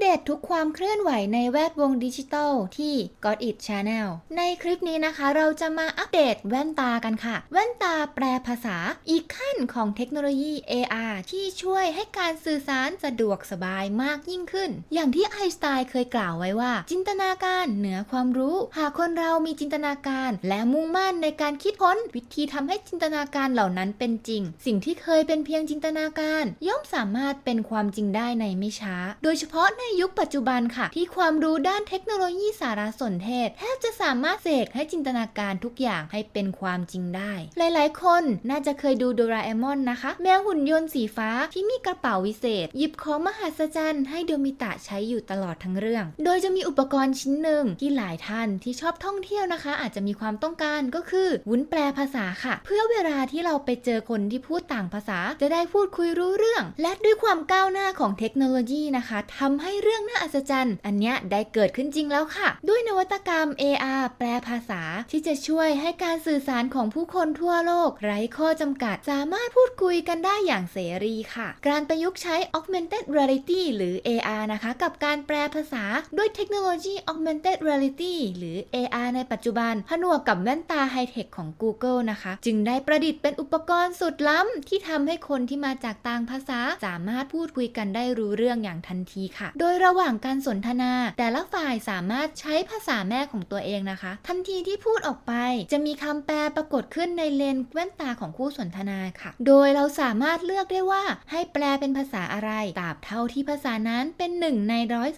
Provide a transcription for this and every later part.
เดตทุกความเคลื่อนไหวในแวดวงดิจิทัลที่ Got It Channel ในคลิปนี้นะคะ เราจะมาอัปเดตแว่นตากันค่ะ แว่นตาแปลภาษาอีกขั้นของเทคโนโลยี AR ที่ช่วยให้การสื่อสารสะดวกสบายมากยิ่งขึ้น อย่างที่ไอน์สไตน์เคยกล่าวไว้ว่า จินตนาการเหนือความรู้ หากคนเรามีจินตนาการ และมุ่งมั่นในการคิดค้นวิธีทำให้จินตนาการเหล่านั้นเป็นจริง สิ่งที่เคยเป็นเพียงจินตนาการ ย่อมสามารถเป็นความจริงได้ในไม่ช้า โดยเฉพาะในยุคปัจจุบันค่ะ ที่ความรู้ด้านเทคโนโลยีสารสนเทศแทบจะสามารถเสกให้จินตนาการทุกอย่างให้เป็นความจริงได้ หลายๆ คนน่าจะเคยดูโดราเอมอนนะคะ แมวหุ่นยนต์สีฟ้าที่มีกระเป๋าวิเศษ หยิบของมหัศจรรย์ให้โดมิตะใช้อยู่ตลอดทั้งเรื่อง โดยจะมีอุปกรณ์ชิ้นหนึ่งที่หลายท่านที่ชอบท่องเที่ยวนะคะ อาจจะมีความต้องการก็คือวุ้นแปลภาษาค่ะ เพื่อเวลาที่เราไปเจอคนที่พูดต่างภาษา จะได้พูดคุยรู้เรื่อง และด้วยความก้าวหน้าของเทคโนโลยีนะคะทำให้เรื่องน่าอัศจรรย์ อันเนี้ยได้เกิดขึ้นจริงแล้วค่ะ ด้วยนวัตกรรม AR แปลภาษา ที่จะช่วยให้การสื่อสารของผู้คนทั่วโลก ไร้ข้อจำกัด สามารถพูดคุยกันได้อย่างเสรีค่ะ การประยุกต์ใช้ Augmented Reality หรือ AR นะคะ กับการแปลภาษา ด้วยเทคโนโลยี Augmented Reality หรือ AR ในปัจจุบัน ผนวกกับแว่นตาไฮเทคของ Google นะคะ จึงได้ประดิษฐ์เป็นอุปกรณ์สุดล้ำที่ทำให้คนที่มาจากต่างภาษา สามารถพูดคุยกันได้รู้เรื่องอย่างทันทีค่ะ โดยยระหว่างการสนทนา แต่ละฝ่ายสามารถใช้ภาษาแม่ของตัวเองนะคะ ทันทีที่พูดออกไป จะมีคำแปลปรากฏขึ้นในเลนแว่นตาของคู่สนทนาค่ะ โดยเราสามารถเลือกได้ว่าให้แปลเป็นภาษาอะไรตราบเท่าที่ภาษานั้นเป็นหนึ่งใน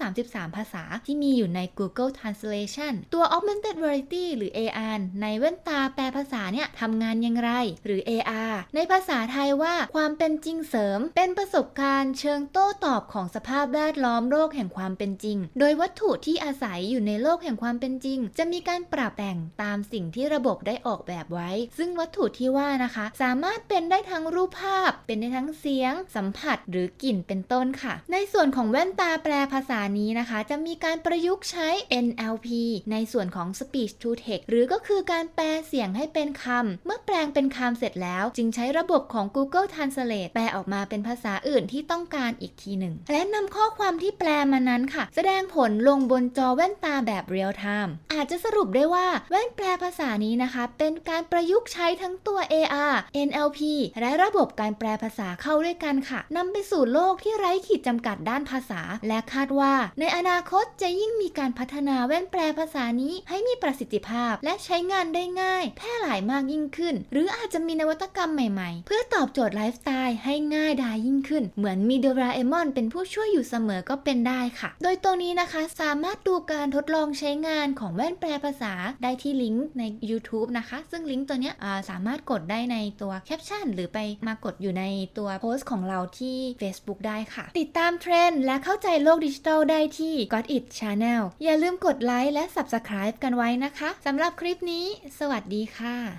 133 ภาษาที่มีอยู่ใน Google Translation ตัว Augmented Reality หรือ AR ในแว่นตาแปลภาษาเนี่ยทำงานอย่างไร หรือ AR ในภาษาไทยว่าความเป็นจริงเสริม เป็นประสบการณ์เชิงโต้ตอบของสภาพแวดล้อมโลกแห่งความเป็นจริง โดยวัตถุที่อาศัยอยู่ในโลกแห่งความเป็นจริง จะมีการปรับแต่งตามสิ่งที่ระบบได้ออกแบบไว้ ซึ่งวัตถุที่ว่านะคะ สามารถเป็นได้ทั้งรูปภาพ เป็นได้ทั้งเสียง สัมผัสหรือกลิ่นเป็นต้นค่ะ ในส่วนของแว่นตาแปลภาษานี้นะคะ จะมีการประยุกต์ใช้ NLP ในส่วนของ Speech to Text หรือก็คือการแปลเสียงให้เป็นคำ เมื่อแปลงเป็นคำเสร็จแล้ว จึงใช้ระบบของ Google Translate แปลออกมาเป็นภาษาอื่นที่ต้องการอีกทีหนึ่ง และนำข้อความที่แปลมานั้นค่ะ แสดงผลลงบนจอแว่นตาแบบเรียลไทม์อาจจะสรุปได้ว่าแว่นแปลภาษานี้นะคะ เป็นการประยุกต์ใช้ทั้งตัว AR NLP และระบบการแปลภาษาเข้าด้วยกันค่ะนำไปสู่โลกที่ไร้ขีดจำกัดด้านภาษา และคาดว่า ในอนาคตจะยิ่งมีการพัฒนาแว่นแปลภาษานี้ให้มีประสิทธิภาพ และใช้งานได้ง่าย แพร่หลายมากยิ่งขึ้น หรืออาจจะมีนวัตกรรมใหม่ๆ เพื่อตอบโจทย์ไลฟ์สไตล์ให้ง่ายดายยิ่งขึ้น เหมือนมีโดราเอมอนเป็นผู้ช่วยอยู่เสมอก็เป็นได้ค่ะ โดยตรงนี้นะคะสามารถดูการทดลองใช้งานของว่นแปลภาษาได้ที่ลิงก์ใน YouTube นะคะ ซึ่งลิงก์ตัวเนี้ยสามารถกดได้ในตัวแคปชั่นหรือไปมากดอยู่ในตัวโพสต์ของเราที่ Facebook ได้ค่ะ ติดตามเทรนด์และเข้าใจโลกดิจิทัลได้ที่ Got It Channel อย่าลืมกดไลค์และ Subscribe กันไว้นะคะสำหรับคลิปนี้ สวัสดีค่ะ